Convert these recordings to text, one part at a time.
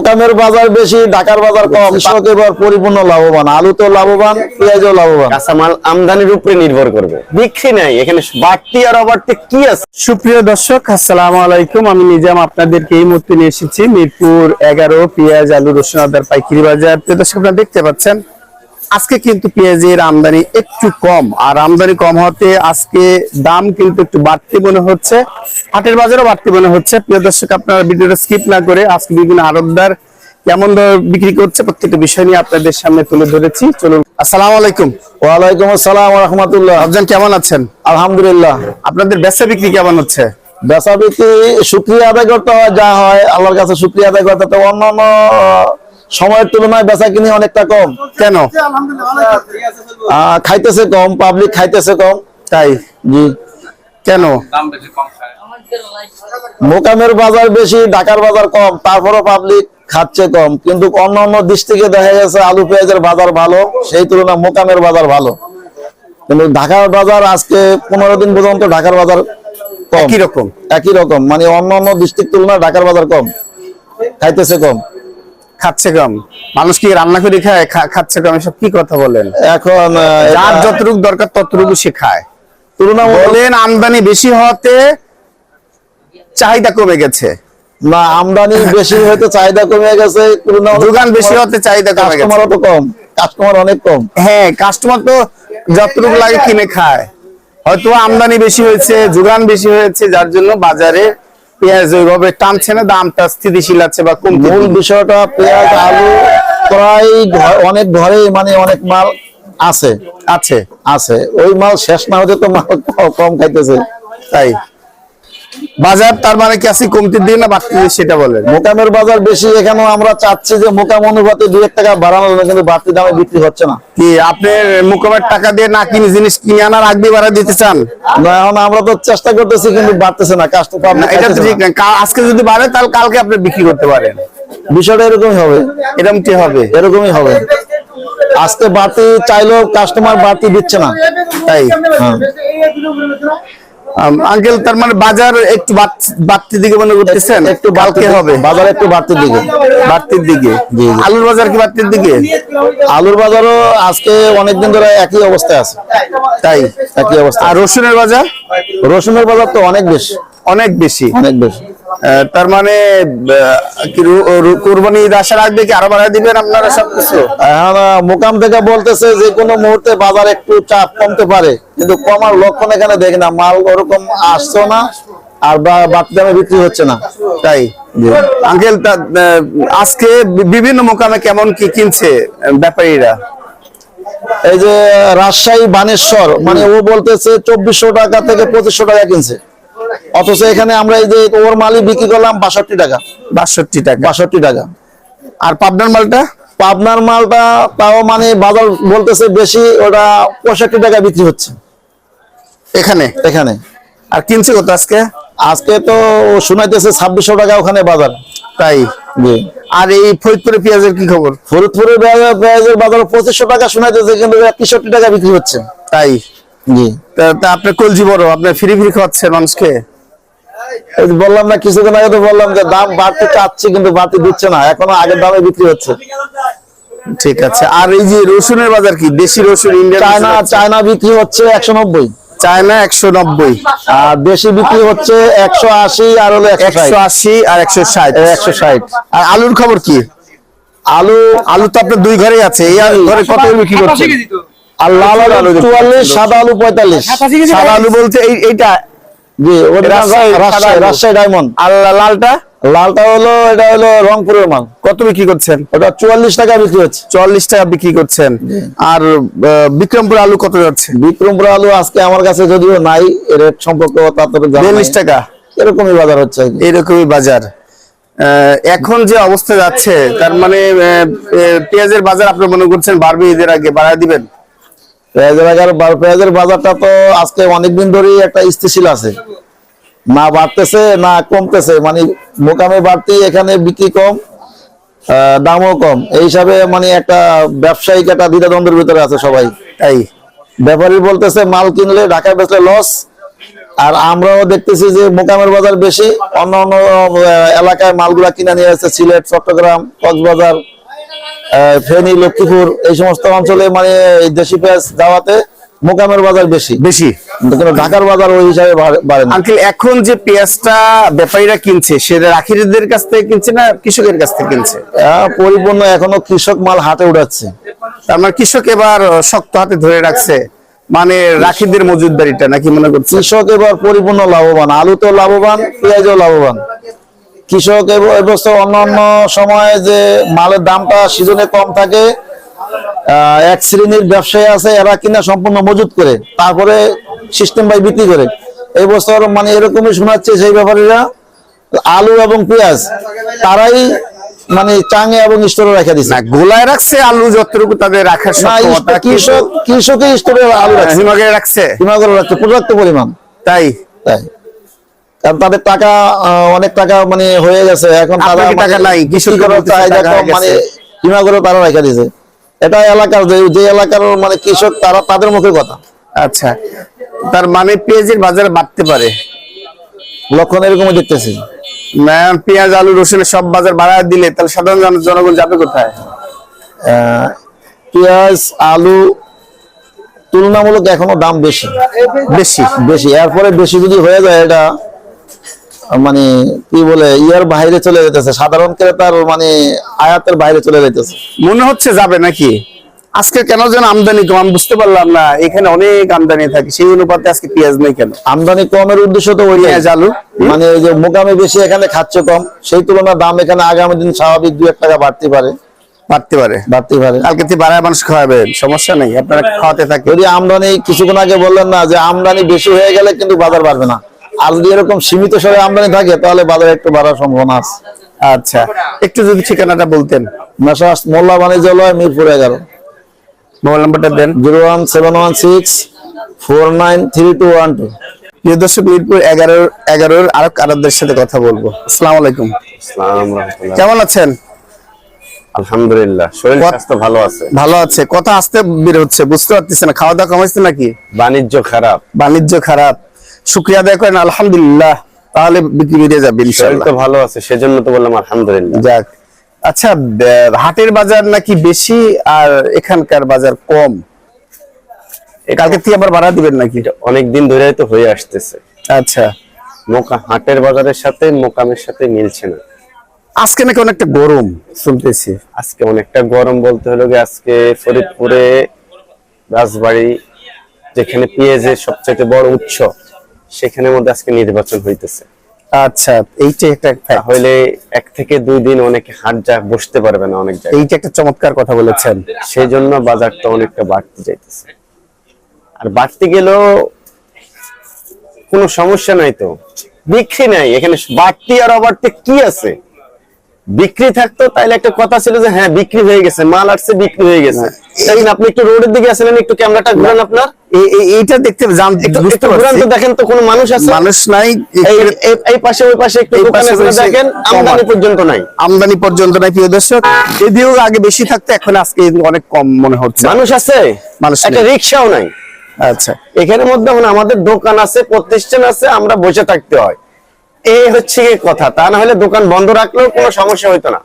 মোকামের বাজার বেশি ঢাকার বাজার কম কৃষক এবার পরিপূর্ণ লাভবান আলু তো লাভবান পেঁয়াজও লাভবান। কাঁচামাল আমদানির উপরে নির্ভর করবে। বিক্রি নাই এখানে বাড়তি আর অবাড়তি কি আছে? সুপ্রিয় দর্শক আসসালামু আলাইকুম। আমি নিজাম আপনাদেরকে এই মুহূর্তে নিয়ে এসেছি মিরপুর এগারো পেঁয়াজ আলু রসুন আদার পাইকিরি বাজার। প্রিয় দর্শক আপনারা দেখতে পাচ্ছেন আজকে কিন্তু পেঁয়াজের আমদানি একটু কম আর আমদানি কম হতে আজকে দাম কিন্তু একটু বাড়তি মনে হচ্ছে। হাটের বাজারও বাড়তি মনে হচ্ছে। প্রিয় দর্শক আপনারা ভিডিওটা স্কিপ না করে আজকে বিভিন্ন আড়তদার কেমন দর বিক্রি করছে প্রত্যেকটা বিষয় নিয়ে আপনাদের সামনে তুলে ধরেছি। চলুন আসসালামু আলাইকুম। ওয়ালাইকুম আসসালাম রহমতুল্লাহ আফজান কেমন আছেন? আলহামদুলিল্লাহ। আপনাদের বেচা বিক্রি কেমন হচ্ছে? বেচা বিক্রি শুক্রিয়া আদায় করতে হয় যা হয় আল্লাহর কাছে শুক্রিয়া আদায় করতে অন্যান্য সময়ের তুলনায় বেচা কিনে অনেকটা কম। কেন? আহ, খাইতেছে কম পাবলিক খাইতেছে কম। তাই? জি। কেন? মোকামের বাজার বেশি ঢাকার বাজার কম তারপরও পাবলিক খাচ্ছে কম। কিন্তু অন্যান্য দিক থেকে দেখা গেছে আলু পেঁয়াজের বাজার ভালো সেই তুলনায় মোকামের বাজার ভালো। কিন্তু ঢাকার বাজার আজকে পনেরো দিন পর্যন্ত ঢাকার বাজার কম। কি রকম? একই রকম মানে অন্য অন্য ডিস্ট্রিক্ট তুলনায় ঢাকার বাজার কম। খাইতেছে কম। খাচ্ছে কম মানুষ কি রান্না করে খায় খাচ্ছে কম এসব কি কথা বলেন? এখন যার যতটুকু দরকার ততটুকু সে খায়। বলেন আমদানি বেশি হওয়াতে চাহিদা কমে গেছে। না আমদানি বেশি হয়তো চাহিদা কমে গেছে যোগান বেশি হতে চাহিদা কমে গেছে। কাস্টমারও তো কম কাস্টমার অনেক কম। হ্যাঁ কাস্টমার তো যতটুকু লাগে কিনে খায়। হয়তো আমদানি বেশি হয়েছে যোগান বেশি হয়েছে যার জন্য বাজারে পেঁয়াজ ওইভাবে টানছে না দামটা স্থিতিশীল আছে বা কম মূল বিষয়টা পেঁয়াজ আলু প্রায় অনেক ঘরেই মানে অনেক মাল আছে। আছে। আছে। ওই মাল শেষ না হতে তো মাল কম খাইতেছে। তাই। বাজার তার মানে কি আছে কমতে দিয়ে না বাড়তি সেটা বলেন? মোকামের বাজার বেশি এখানে আমরা চাচ্ছি যে মোকাম অনুপাতে দুই এক টাকা বাড়ানো কিন্তু বাড়তি দামে বিক্রি হচ্ছে না। কি আপনার মোকামের টাকা দিয়ে না কিনে জিনিস কিনে আনার আগে বাড়া দিতে চান? না, এখন আমরা তো চেষ্টা করতেছি কিন্তু বাড়তেছে না কাস্টমার এটা তো ঠিক না। আজকে যদি বাড়ে তাহলে কালকে আপনি বিক্রি করতে পারেন। বিষয়টা এরকমই হবে। এরকমটি হবে? এরকমই হবে। আজকে বাড়তি চাইলেও কাস্টমার বাড়তি দিচ্ছে না। তাই? হ্যাঁ। আঙ্কেল তার মানে বাজার একটু বাড়তি- দিকে মনে করতেছেন? একটু বাড়তে হবে? বাজার একটু বাড়তির দিকে। বাড়তির দিকে। আলুর বাজার কি বাড়তির দিকে? আলুর বাজারও আজকে অনেকদিন ধরে একই অবস্থায় আছে। তাই? একই অবস্থা। আর রসুনের বাজার? রসুনের বাজার তো অনেক বেশি। অনেক বেশি। অনেক বেশি। তার মানে কুরবানি ঈদ আসার আগে কি আরও বাড়ায় দিবেন আপনারা সবকিছু? এখন মোকাম থেকে বলতেছে যে কোনো মুহূর্তে বাজার একটু চাপ কমতে পারে কিন্তু কমার লক্ষণ এখানে দেখি না মাল ওরকম আসছে না আর বাড়তি দামে বিক্রি হচ্ছে না তাই। আঙ্কেল আজকে বিভিন্ন মোকামে কেমন কি কিনছে ব্যাপারীরা? এই যে রাজশাহী বানেশ্বর মানে ও বলতেছে চব্বিশশো টাকা থেকে পঁচিশশো টাকা কিনছে। অথচ এখানে আমরা এই যে ওর মালই বিক্রি করলাম বাষট্টি টাকা। বাষট্টি টাকা। বাষট্টি টাকা। আর পাবনার মালটা? পাবনার মালটা তাও মানে বাজার বলতেছে বেশি ওটা পঁয়ষট্টি টাকা বিক্রি হচ্ছে। এখানে? এখানে। আর কিনছে কত আজকে? আজকে তো শুনাইতেছে ছাব্বিশশো টাকা ওখানে বাজার। তাই? জি। আর এই ফরিদপুরে পেঁয়াজের কি খবর? ফরিদপুরের বাজার পেঁয়াজের বাজার পঁচিশশো টাকা শুনাইতেছে কিন্তু তেষট্টি টাকা বিক্রি হচ্ছে। তাই? জি। তা- আপনার কলজি বড় আপনার ফ্রি ফ্রি খাওয়াচ্ছেন মানুষকে? বললাম না কিছুদিন আগে তো বললাম যে দাম বাড়তে চাচ্ছি কিন্তু বাড়তে দিচ্ছে না। এখনও আগের দামে বিক্রি হচ্ছে। ঠিক আছে। আর এই যে রসুনের বাজার কি? দেশি রসুন ইন্ডিয়ান চায়না চায়না বিক্রি হচ্ছে একশো নব্বই। চায়না একশো নব্বই। আর দেশি বিক্রি হচ্ছে একশো আশি আর হলো একশো আশি আর একশো ষাট। একশো ষাট। আর আলুর খবর কি? আলু আলু তো আপনার দুই ঘরেই আছে। এই আলু ঘরে কত বিক্রি করছে আর লাল আলু চুয়াল্লিশ সাদা আলু পঁয়তাল্লিশ। সাদা আলু বলতে এই এইটা জি রাজশাহী, ডায়মন্ড আর লালটা? লালটা হলো এটা হলো রংপুরের মাল। কত বিক্রি করছেন? ওটা চুয়াল্লিশ টাকা বিক্রি হচ্ছে। চল্লিশ টাকা বিক্রি করছেন। আর বিক্রমপুর আলু কত যাচ্ছে? বিক্রমপুর আলু আজকে আমার কাছে যদিও নাই রেট সম্পর্কে তারপরে বিয়াল্লিশ টাকা? এরকমই বাজার হচ্ছে। এইরকমই বাজার। আহ, এখন যে অবস্থা যাচ্ছে তার মানে পেঁয়াজের বাজার আপনি মনে করছেন বাড়বে আগে বাড়ায় দিবেন? পেঁয়াজের আগার পেঁয়াজের বাজারটা তো আজকে অনেকদিন ধরেই একটা স্থিতিশীল আছে। না বাড়তেছে না কমতেছে। মানে মোকামে বাড়তি এখানে বিক্রি কম দামও কম। এই হিসাবে মানে একটা ব্যবসায়িক একটা দ্বিধাদ্বন্দ্বের ভিতরে আছে সবাই। তাই। ব্যাপারী বলতেছে মাল কিনলে ঢাকায় বেচলে লস আর আমরাও দেখতেছি যে মোকামের বাজার বেশি। অন্য অন্য এলাকায় মালগুলা কিনে নিয়ে আসছে সিলেট চট্টগ্রাম কক্সবাজার। ফেনী লক্ষ্মীপুর এই সমস্ত অঞ্চলে মানে দেশি পেঁয়াজ যাওয়াতে মোকামের বাজার বেশি। বেশি? কিন্তু ঢাকার বাজার ওই হিসাবে বাড়ে- বাড়ে না। আঙ্কেল এখন যে পেঁয়াজটা ব্যাপারীরা কিনছে সেটা রাখিদের কাছ থেকে কিনছে না কৃষকের কাছ থেকে কিনছে? পরিপূর্ণ এখনও কৃষক মাল হাতে উঠাচ্ছে তার মানে কৃষক এবার শক্ত হাতে ধরে রাখছে মানে রাখিদের মজুদদারিটা নাকি মনে করছে কৃষক এবার পরিপূর্ণ লাভবান আলু তো লাভবান পেঁয়াজও লাভবান। কৃষক এব- এবছর অন্য অন্য সময়ে যে মালের দামটা সিজনে কম থাকে এক শ্রেণির ব্যবসায়ী আছে এরা কিনা সম্পূর্ণ মজুত করে তারপরে সিস্টেম বাই বিক্রি করে। এই বছর মানে এরকমই শোনাচ্ছে সেই ব্যাপারীরা আলু এবং পেঁয়াজ তারাই মানে চাঙে এবং স্টোরে রেখে দিচ্ছে গোলায় রাখছে আলু যতটুকু তাদের রাখার কৃষক কৃষকের স্টোরে আলু রাখছে। হিমাগারে রাখছে? হিমাগর রাখছে পর্যাপ্ত পরিমাণ। তাই? তাই। কারণ তাদের টাকা অনেক টাকা মানে হয়ে গেছে। এখন তারা টাকা মানে নাই? কৃষি করার চাহিদা কম মানে গেছে। করে তারা রেখে দিয়েছে। এটা এলাকার যে এলাকার মানে কৃষক তারা তাদের মুখের কথা। আচ্ছা। তার মানে পেঁয়াজের বাজার বাড়তে পারে। লক্ষণ এরকমই দেখতেছি। ম্যাম পেঁয়াজ আলু রসুনের সব বাজার বাড়া দিলে তাহলে সাধারণ জনগণ যাবে কোথায়? পেঁয়াজ আলু তুলনামূলক এখনও দাম বেশি। বেশি। বেশি। এরপরে বেশি যদি হয়ে যায় এটা মানে কি বলে ইয়ার বাইরে চলে যেতেছে সাধারণ ক্রেতার মানে আয়াতের বাইরে চলে যেতেছে মনে হচ্ছে যাবে নাকি? আজকে কেন যেন আমদানি কম আমি বুঝতে পারলাম না। এখানে অনেক আমদানি থাকে সেই অনুপাতে আজকে পেঁয়াজ নেই কেন? আমদানি কমের উদ্দেশ্য তো ওই পেঁয়াজ আলু মানে এই যে মোকামে বেশি এখানে খাচ্ছে কম সেই তুলনায় দাম এখানে আগামী দিন স্বাভাবিক দু এক টাকা বাড়তে পারে। বাড়তে পারে। বাড়তে পারে। কালকে থেকে বাড়ায় মানুষ খাওয়াবেন সমস্যা নেই আপনারা খাওয়াতে থাকে যদি আমদানি কিছুক্ষণ আগে বললেন না যে আমদানি বেশি হয়ে গেলে কিন্তু বাজার বাড়বে না। আর যদি এরকম সীমিত সরে আমদানি থাকে তাহলে বাজার একটু বাড়ার সম্ভাবনা আছে। আচ্ছা একটু যদি ঠিকানাটা বলতেন। মেসাস মোল্লা বাণিজ্যালয় মিরপুর এগারো। মোবাইল নাম্বারটা দেন। Zero one seven one six four nine three two one two. প্রিয় দর্শক মিরপুর এগারোর এগারোর আরও কারাদের সাথে কথা বলব। আসসালামু আলাইকুম। কেমন আছেন? আলহামদুলিল্লাহ শরীর স্বাস্থ্য ভালো আছে। ভালো আছে। কথা আসতে বের হচ্ছে বুঝতে পারতেছে না খাওয়া দাওয়া কমাইছে নাকি? বাণিজ্য খারাপ। বাণিজ্য খারাপ। শুক্রিয়া আদায় করেন আলহামদুলিল্লাহ। তাহলে বিক্রি বেড়ে যাবে ইনশাআল্লাহ। তো ভালো আছে সেজন্য তো বললাম আলহামদুলিল্লাহ। যাক। আচ্ছা হাটের বাজার নাকি বেশি আর এখানকার বাজার কম? কালকে থেকে আবার বাড়া দিবেন নাকি? অনেক দিন ধরে তো হয়ে আসতেছে। আচ্ছা। মোকা হাটের বাজারের সাথে মোকামের সাথে মিলছে না। আজকে নাকি অনেকটা গরম শুনতেছি। আজকে অনেকটা গরম বলতে হলো যে আজকে ফরিদপুরে রাজবাড়ি যেখানে পেঁয়াজের সবচেয়ে বড় উৎস। সেখানের মধ্যে আজকে নির্বাচন হইতেছে। আচ্ছা এইটা একটা fact। তাহলে এক থেকে দুই দিন অনেকে হাট যা বসতে পারবে না অনেক জায়গায়। এইটা একটা চমৎকার কথা বলেছেন। সেই জন্য বাজারটা অনেকটা বাড়তে যাইতেছে। আর বাড়তে গেলেও কোনো সমস্যা নাই তো। বিক্রি নাই এখানে বাড়তি আর অবাড়তি কি আছে? বিক্রি থাকতো তাইলে একটা কথা ছিল যে হ্যাঁ বিক্রি হয়ে গেছে মাল আসছে বিক্রি হয়ে গেছে। দেখেন আপনি একটু রোডের দিকে আসলেন একটু ক্যামেরাটা ঘুরান আপনার। এই- এই- এইটা দেখতে জান বুঝতে ঘুরান তো দেখেন তো কোনো মানুষ আছে। মানুষ নাই এই পাশে ওই পাশে একটু দোকান আছে দেখেন আমদানি পর্যন্ত নাই। আমদানি পর্যন্ত নাই প্রিয় দর্শক। যদিও আগে বেশি থাকতো এখন আজকে অনেক কম মনে হচ্ছে। মানুষ আছে মানুষ একটা। রিক্সাও নাই। আচ্ছা। এখানের মধ্যে এখন আমাদের দোকান আছে প্রতিষ্ঠান আছে আমরা বসে থাকতে হয়। এই হচ্ছে কথা তা না হলে দোকান বন্ধ রাখলেও কোনো সমস্যা হইতো না।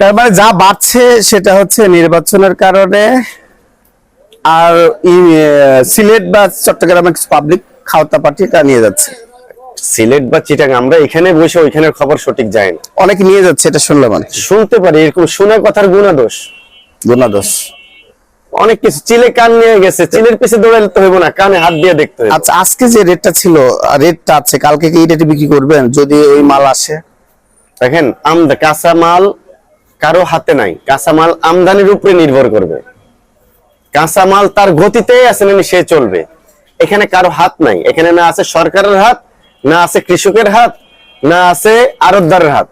তার মানে যা বাড়ছে সেটা হচ্ছে নির্বাচনের কারণে আর সিলেট বা চট্টগ্রামের পাবলিক খাওয়াতা পার্টি এটা নিয়ে যাচ্ছে। সিলেট বা চিটাং আমরা এখানে বসে ওইখানের খবর সঠিক যায় না। অনেকে নিয়ে যাচ্ছে এটা শুনলাম শুনতে পারি এরকম শোনা কথার গুণাদোষ। গুণাদোষ। অনেক কিছু চিলে কান নিয়ে গেছে চিলের পিছে দৌড়াইতে হইব না কানে হাত দিয়ে দেখতে হইব। আচ্ছা আজকে যে রেটটা ছিল রেটটা আছে কালকে কি রেটে বিক্রি করবেন? যদি ওই মাল আসে? দেখেন আমদা কাঁচা মাল কারও হাতে নাই। কাঁচা মাল আমদানির উপরে নির্ভর করবে। কাঁচা মাল তার গতিতে আছে না সে চলবে। এখানে কারও হাত নাই। এখানে না আছে সরকারের হাত না আছে কৃষকের হাত না আছে আরতদারের হাত।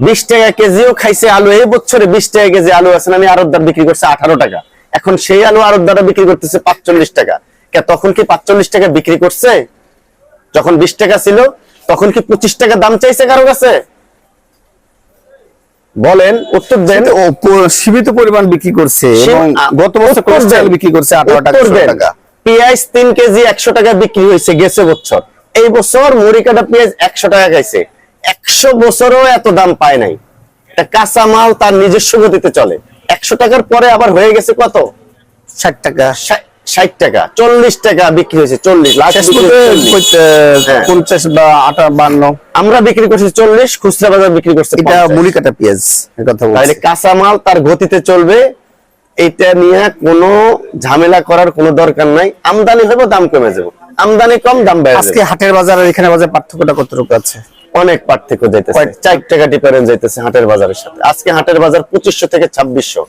বিশ টাকা কেজিও খাইছে আলু। এই বছরে বিশ টাকা কেজি আলু আছে আমি আরতদার বিক্রি করছে আঠারো টাকা। এখন সেই আলু আরতদারা বিক্রি করতেছে পাঁচচল্লিশ টাকা। তখন কি পাঁচচল্লিশ টাকা বিক্রি করছে? যখন বিশ টাকা ছিল তখন কি পঁচিশ টাকা দাম চাইছে কারও কাছে? বলেন উত্তর দেন। সীমিত পরিমাণ বিক্রি করছে গত বছর। বিক্রি করছে আঠারো টাকা উত্তর 16 দেন। টাকা। পেঁয়াজ তিন কেজি একশো টাকা বিক্রি হয়েছে গেছে বছর। এই বছর মুড়িকাটা পেঁয়াজ একশো টাকা খাইছে। একশো বছরও এত দাম পায় নাই। কাঁচা মাল তার নিজস্ব গতিতে চলে। একশো টাকার পরে আবার হয়ে গেছে কত? ষাট টাকা। ষাট টাকা। চল্লিশ টাকা বিক্রি হয়েছে চল্লিশ লাস্ট শেষ বিক্রি পর্যন্ত হয়েছে 40 হ্যাঁ। পঞ্চাশ বা আটা বান্ন। আমরা বিক্রি করছি চল্লিশ খুচরা বাজার বিক্রি করছে এটা 50 মুড়ি কাটা পেঁয়াজ কথা তাহলে কাঁচা মাল তার গতিতে চলবে এটা নিয়ে কোনো ঝামেলা করার কোনো দরকার নাই। আমদানি হবে দাম কমে যাবে। আমদানি কম দাম বেড়ে আজকে হাটের বাজার আর এখানে বাজার পার্থক্যটা কতটুকু আছে? অনেক পার্থক্য যাইতেছে। চার টাকা ডিফারেন্স যাইতেছে হাটের বাজারের সাথে। আজকে হাটের বাজার পঁচিশশো থেকে ছাব্বিশশো।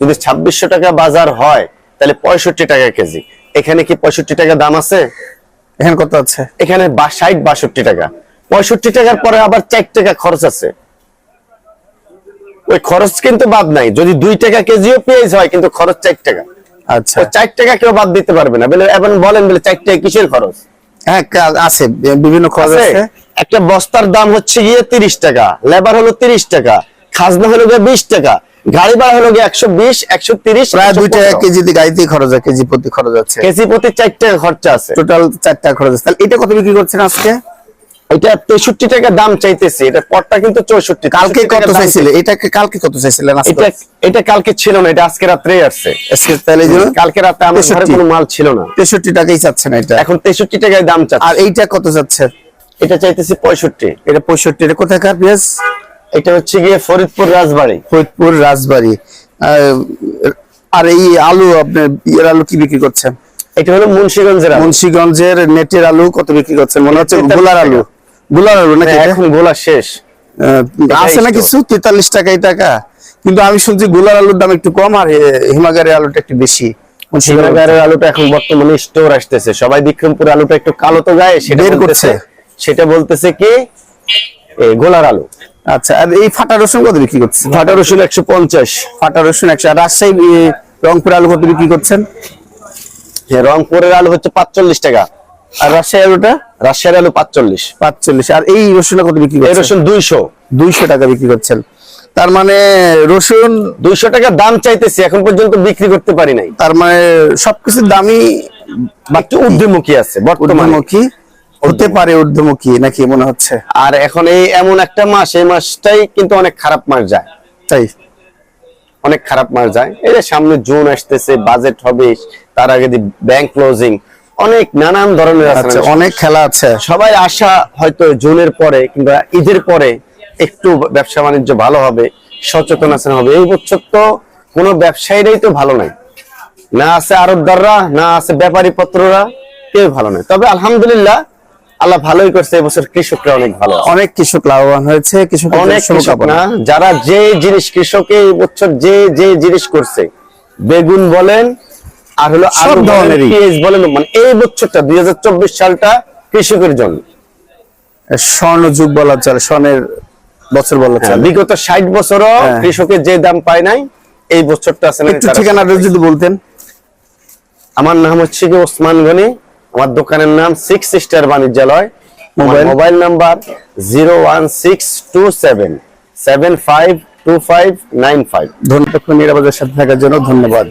যদি ছাব্বিশশো টাকা বাজার হয় তাহলে পঁয়ষট্টি টাকা কেজি। এখানে কি পঁয়ষট্টি টাকা দাম আছে? এখানে কত আছে? এখানে ষাট বাষট্টি টাকা। পঁয়ষট্টি টাকার পরে আবার চার টাকা খরচ আছে। ওই খরচ কিন্তু বাদ নাই। যদি দুই টাকা কেজিও পেঁয়াজ হয় কিন্তু খরচ চার টাকা। আচ্ছা। চার টাকা কেউ বাদ দিতে পারবে না। বলে এখন বলেন বলে চার টাকা কিসের খরচ? হ্যাঁ আছে বিভিন্ন খরচ আছে? একটা বস্তার দাম হচ্ছে গিয়ে তিরিশ টাকা লেবার হলো তিরিশ টাকা খাজনা হলো গিয়ে বিশ টাকা গাড়ি ভাড়া হলো গিয়ে একশো বিশ একশো তিরিশ প্রায় দুই টাকা কেজিতে গাড়িতে খরচ আছে কেজি প্রতি খরচ আছে। কেজি প্রতি চার টাকা খরচা আছে। টোটাল চার টাকা খরচ আছে। তাহলে এটা কত বিক্রি করছেন আজকে? এটা তেষট্টি টাকা দাম চাইতেছি এটা পটটা কিন্তু চৌষট্টি কালকে কত চাইছিলে? এটাকে কালকে কত চাইছিলেন এটা এটা কালকে ছিল না এটা আজকে রাত্রেই আসছে। আজকে তাহলে কালকে রাতে আমার ঘরে কোনো মাল ছিল না। তেষট্টি টাকাই চাচ্ছেন এটা। এখন তেষট্টি টাকায় দাম চাচ্ছে। আর এইটা কত যাচ্ছে? এটা চাইতেছি পঁয়ষট্টি। এটা পঁয়ষট্টি এটা কোথাকার পেঁয়াজ? এটা হচ্ছে গিয়ে ফরিদপুর রাজবাড়ি। ফরিদপুর রাজবাড়ি। আর এই আলু আপনার ইয়ের আলু কি বিক্রি করছেন? এটা হলো মুন্সিগঞ্জের মুন্সিগঞ্জের নেটের আলু কত বিক্রি করছেন? মনে হচ্ছে গোলার আলু। গোলার আলু নাকি হ্যাঁ, এখন গোলা শেষ। আছে না কিছু তেতাল্লিশ টাকাই টাকা? কিন্তু আমি শুনছি গোলার আলুর দাম একটু কম আর হিমাগারের আলুটা একটু বেশি। শ্রীনগরের আলুটা এখন বর্তমানে স্টোর আসতেছে। সবাই বিক্রমপুর আলুটা একটু কালো তো গায়ে সেটা করছে। সেটা বলতেছে কি? গোলার আলু। আচ্ছা আর এই ফাটা রসুন কত বিক্রি করছেন? ফাটা রসুন একশো পঞ্চাশ। ফাটা রসুন একশো আর রাজশাহী রংপুর আলু কত বিক্রি করছেন? রংপুরের আলু হচ্ছে পাঁচচল্লিশ টাকা। আর রাজশাহী আলুটা? রাজশাহীর আলু পাঁচচল্লিশ। পাঁচচল্লিশ। আর এই রসুনটা কত বিক্রি এই করছেন? রসুন দুইশো। দুইশো টাকা বিক্রি করছেন। তার মানে রসুন দুইশো টাকা দাম চাইতেছি এখন পর্যন্ত বিক্রি করতে পারি নাই। তার মানে সবকিছুর দামই একটু ঊর্ধ্বমুখী আছে বর্তমানে। ঊর্ধ্বমুখী? হতে পারে ঊর্ধ্বমুখী নাকি মনে হচ্ছে? আর এখন এই এমন একটা মাস এই মাসটাই কিন্তু অনেক খারাপ মাস যায়। তাই? অনেক খারাপ মাস যায়। এই যে সামনে জুন আসতেছে বাজেট হবে তার আগে ব্যাংক ক্লোজিং অনেক নানান ধরনের আছে। আচ্ছা অনেক খেলা আছে। সবাই আশা হয়তো জুনের পরে কিংবা ঈদের পরে একটু ব্যবসা বাণিজ্য ভালো হবে সচেতন আছেন হবে। এই বছর তো কোনো ব্যবসায়ীরাই তো ভালো নাই। না আছে আরবদাররা না আছে ব্যাপারী পত্ররা কেউ ভালো নাই। তবে আলহামদুলিল্লাহ আল্লাহ ভালোই করছে এবছর কৃষকরা অনেক ভালো অনেক কৃষক লাভবান হয়েছে কৃষক অনেক কৃষক না যারা যে জিনিস কৃষকে এই বছর যে যে জিনিস করছে বেগুন বলেন আর হলো সব ধরনেরই। পেঁয়াজ বলেন মানে এই বছরটা দুই হাজার চব্বিশ সালটা কৃষকের জন্য স্বর্ণ যুগ বলা চলে স্বর্ণের বছর বলা হ্যাঁ, চলে বিগত ষাট বছরও হ্যাঁ। কৃষকের যে দাম পায় নাই এই বছরটা ঠিকানাটা যদি বলতেন আমার নাম হচ্ছে কি ওসমান গনি আমার দোকানের নাম six star বাণিজ্যালয় mobile? Mobile number zero one six two seven seven five two five nine five ধন্যবাদ নিরাপদের সাথে থাকার জন্য ধন্যবাদ